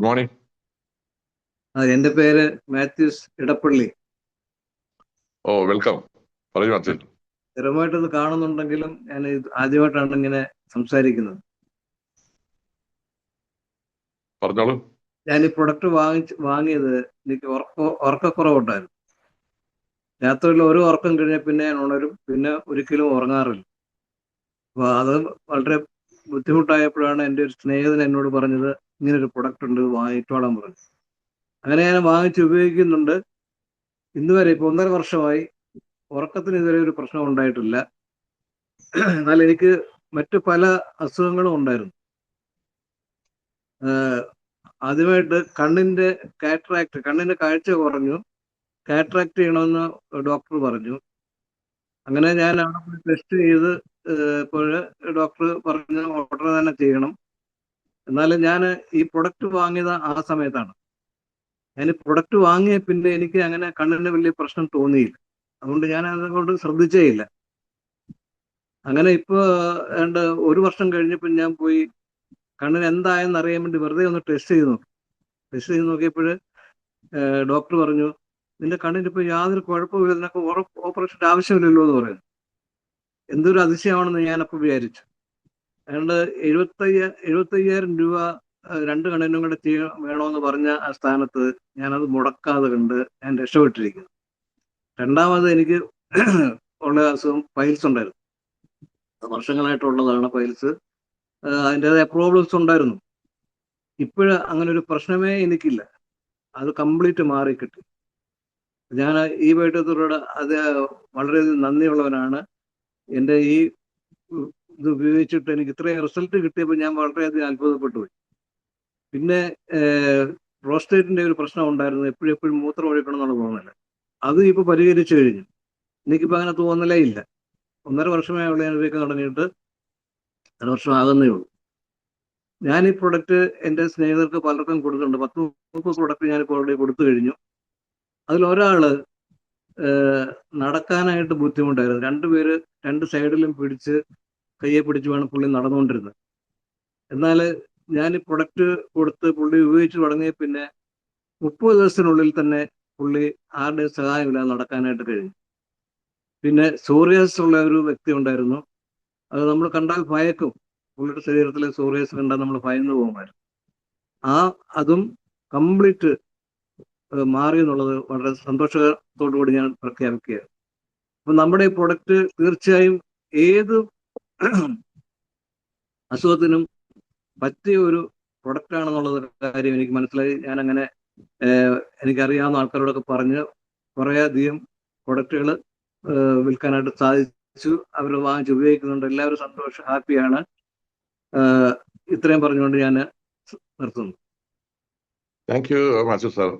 Good morning എന്റെ പേര് മാത്യൂസ് ഇടപ്പള്ളി. ഓ welcome. പറയൂ മാത്യൂസ്. സ്ഥിരമായിട്ടത് കാണുന്നുണ്ടെങ്കിലും ഞാൻ ആദ്യമായിട്ടാണ് ഇങ്ങനെ സംസാരിക്കുന്നത്. പറഞ്ഞോളൂ. ഞാൻ ഈ പ്രൊഡക്റ്റ് വാങ്ങിച്ച് വാങ്ങിയത് എനിക്ക് ഉറക്ക ഉറക്കക്കുറവുണ്ടായിരുന്നു. രാത്രിയിൽ ഒരു ഉറക്കം കഴിഞ്ഞാൽ പിന്നെ ഞാൻ ഉണരും. പിന്നെ ഒരിക്കലും ഉറങ്ങാറില്ല. അപ്പൊ അത് വളരെ ബുദ്ധിമുട്ടായപ്പോഴാണ് എന്റെ ഒരു സ്നേഹിതൻ എന്നോട് പറഞ്ഞത് ഇങ്ങനെ ഒരു പ്രൊഡക്റ്റ് ഉണ്ട് വാങ്ങിച്ചോളാൻ പറഞ്ഞു. അങ്ങനെ ഞാൻ വാങ്ങിച്ച് ഉപയോഗിക്കുന്നുണ്ട്. ഇന്ന് വരെ ഇപ്പൊ ഒന്നര വർഷമായി. ഉറക്കത്തിന് ഇതുവരെ ഒരു പ്രശ്നം ഉണ്ടായിട്ടില്ല. എന്നാൽ എനിക്ക് മറ്റു പല അസുഖങ്ങളും ഉണ്ടായിരുന്നു. ആദ്യമായിട്ട് കണ്ണിന്റെ കാറ്ററാക്ട് കണ്ണിന്റെ കാഴ്ച കുറഞ്ഞു. കാറ്ററാക്ട് ചെയ്യണമെന്ന് ഡോക്ടർ പറഞ്ഞു. അങ്ങനെ ഞാൻ അവിടെ ടെസ്റ്റ് ചെയ്ത് ഇപ്പോൾ ഡോക്ടർ പറഞ്ഞു ഉടനെ തന്നെ ചെയ്യണം. എന്നാലും ഞാൻ ഈ പ്രൊഡക്റ്റ് വാങ്ങിയത് ആ സമയത്താണ്. ഞാൻ പ്രൊഡക്റ്റ് വാങ്ങിയ പിന്നെ എനിക്ക് അങ്ങനെ കണ്ണിന് വലിയ പ്രശ്നം തോന്നിയില്ല. അതുകൊണ്ട് ഞാൻ അതുകൊണ്ട് ശ്രദ്ധിച്ചേ ഇല്ല അങ്ങനെ ഇപ്പൊ ഏണ്ട് ഒരു വർഷം കഴിഞ്ഞപ്പോൾ ഞാൻ പോയി കണ്ണിന് എന്തായെന്ന് അറിയാൻ വേണ്ടി വെറുതെ ഒന്ന് ടെസ്റ്റ് ചെയ്ത് നോക്കി. ടെസ്റ്റ് ചെയ്ത് നോക്കിയപ്പോൾ ഡോക്ടർ പറഞ്ഞു നിന്റെ കണ്ണിന് ഇപ്പൊ യാതൊരു കുഴപ്പമില്ല. നിനക്ക് ഓപ്പറേഷന്റെ ആവശ്യമില്ലല്ലോ എന്ന് പറയുന്നു എന്തൊരു അതിശയമാണെന്ന് ഞാനപ്പോൾ വിചാരിച്ചു. അതുകൊണ്ട് എഴുപത്തയ്യ എഴുപത്തയ്യായിരം രൂപ രണ്ട് കണ്ണിനും കൂടെ ചെയ്യ വേണമെന്ന് പറഞ്ഞ ആ സ്ഥാനത്ത് ഞാനത് മുടക്കാതെ കണ്ട് ഞാൻ രക്ഷപ്പെട്ടിരിക്കുന്നു. രണ്ടാമത് എനിക്ക് ഉള്ള അസുഖം പൈൽസ് ഉണ്ടായിരുന്നു. വർഷങ്ങളായിട്ടുള്ളതാണ് പൈൽസ് അതിന്റെതായ പ്രോബ്ലംസ് ഉണ്ടായിരുന്നു. ഇപ്പോഴ് അങ്ങനെ ഒരു പ്രശ്നമേ എനിക്കില്ല. അത് കംപ്ലീറ്റ് മാറി കിട്ടി. ഞാൻ ഈ വൈദ്യുതരോട് അത് വളരെയധികം നന്ദിയുള്ളവനാണ്. എന്റെ ഈ ഇത് ഉപയോഗിച്ചിട്ട് എനിക്ക് ഇത്രയും റിസൾട്ട് കിട്ടിയപ്പോൾ ഞാൻ വളരെയധികം അത്ഭുതപ്പെട്ടു പോയി. പിന്നെ പ്രോസ്റ്റേറ്റിന്റെ ഒരു പ്രശ്നം ഉണ്ടായിരുന്നു. എപ്പോഴും എപ്പോഴും മൂത്രം ഒഴിക്കണം എന്നുള്ള തോന്നൽ അത് ഇപ്പൊ പരിഹരിച്ചു കഴിഞ്ഞു. എനിക്കിപ്പോ അങ്ങനെ തോന്നലേ ഇല്ല. ഒന്നര വർഷമേ ഉള്ളൂ ഞാൻ ഉപയോഗിക്കാൻ തുടങ്ങിയിട്ട്. അര വർഷം ആകുന്നേ ഉള്ളൂ. ഞാൻ ഈ പ്രൊഡക്റ്റ് എന്റെ സ്നേഹിതർക്ക് പലർക്കും കൊടുക്കുന്നുണ്ട്. പത്ത് മുപ്പത് പ്രൊഡക്റ്റ് ഞാനിപ്പോൾ ഓൾറെഡി കൊടുത്തു കഴിഞ്ഞു. അതിൽ ഒരാൾ നടക്കാനായിട്ട് ബുദ്ധിമുട്ടായിരുന്നു. രണ്ടുപേര് രണ്ട് സൈഡിലും പിടിച്ച് കയ്യെ പിടിച്ചുമാണ് പുള്ളി നടന്നുകൊണ്ടിരുന്നത്. എന്നാൽ ഞാൻ ഈ പ്രൊഡക്റ്റ് കൊടുത്ത് പുള്ളി ഉപയോഗിച്ച് തുടങ്ങിയ പിന്നെ മുപ്പത് ദിവസത്തിനുള്ളിൽ തന്നെ പുള്ളി ആരുടെ സഹായമില്ലാതെ നടക്കാനായിട്ട് കഴിഞ്ഞു. പിന്നെ സോറിയാസ് ഉള്ള ഒരു വ്യക്തി ഉണ്ടായിരുന്നു. അത് നമ്മൾ കണ്ടാൽ ഭയക്കും. പുള്ളിയുടെ ശരീരത്തിലെ സോറിയാസ് കണ്ടാൽ നമ്മൾ ഭയന്നു പോകുമായിരുന്നു. ആ അതും കംപ്ലീറ്റ് മാറി എന്നുള്ളത് വളരെ സന്തോഷത്തോടു കൂടി ഞാൻ പ്രഖ്യാപിക്കുകയാണ്. അപ്പൊ നമ്മുടെ ഈ പ്രൊഡക്റ്റ് തീർച്ചയായും ഏത് അസുഖത്തിനും പറ്റിയ ഒരു പ്രൊഡക്റ്റ് ആണെന്നുള്ള കാര്യം എനിക്ക് മനസ്സിലായി. ഞാൻ അങ്ങനെ എനിക്കറിയാവുന്ന ആൾക്കാരോടൊക്കെ പറഞ്ഞ് കുറേയധികം പ്രൊഡക്റ്റുകൾ വിൽക്കാനായിട്ട് സാധിച്ചു. അവർ വാങ്ങിച്ച് ഉപയോഗിക്കുന്നുണ്ട്. എല്ലാവരും സന്തോഷം ഹാപ്പിയാണ് ഇത്രയും പറഞ്ഞുകൊണ്ട് ഞാൻ നിർത്തുന്നു. Thank you sir